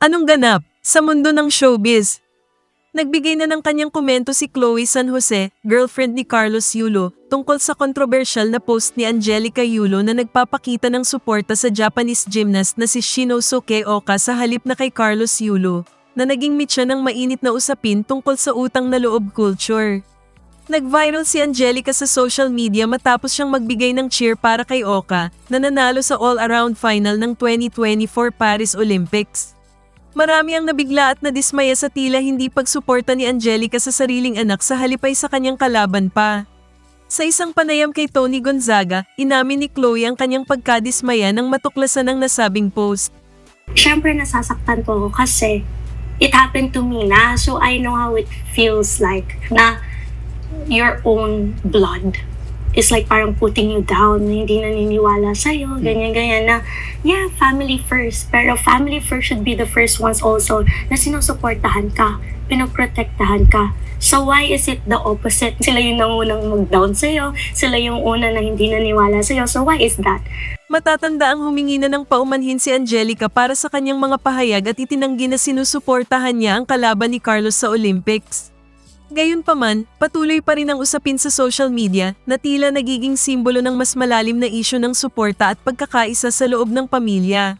Anong ganap sa mundo ng showbiz? Nagbigay na ng kanyang komento si Chloe San Jose, girlfriend ni Carlos Yulo, tungkol sa controversial na post ni Angelica Yulo na nagpapakita ng suporta sa Japanese gymnast na si Shinosuke Oka sa halip na kay Carlos Yulo, na naging mitya ng mainit na usapin tungkol sa utang na loob culture. Nag-viral si Angelica sa social media matapos siyang magbigay ng cheer para kay Oka na nanalo sa all-around final ng 2024 Paris Olympics. Marami ang nabigla at nadismaya sa tila hindi pagsuporta ni Angelica sa sariling anak sa halipay sa kanyang kalaban pa. Sa isang panayam kay Tony Gonzaga, inamin ni Chloe ang kanyang pagkadismaya nang matuklasan ng nasabing post. syempre nasasaktan po ako kasi it happened to me na. So I know how it feels like na your own blood is like parang putting you down, na hindi naniniwala sa'yo, ganyan-ganyan na, yeah, family first. Pero family first should be the first ones also na sinusuportahan ka, pinoprotektahan ka. So why is it the opposite? Sila yung nangunang mag-down sa'yo, sila yung una na hindi naniwala sa'yo. So why is that? Matatanda ang humingi na ng paumanhin si Angelica para sa kanyang mga pahayag at itinanggi na sinusuportahan niya ang kalaban ni Carlos sa Olympics. Gayunpaman, patuloy pa rin ang usapin sa social media na tila nagiging simbolo ng mas malalim na isyu ng suporta at pagkakaisa sa loob ng pamilya.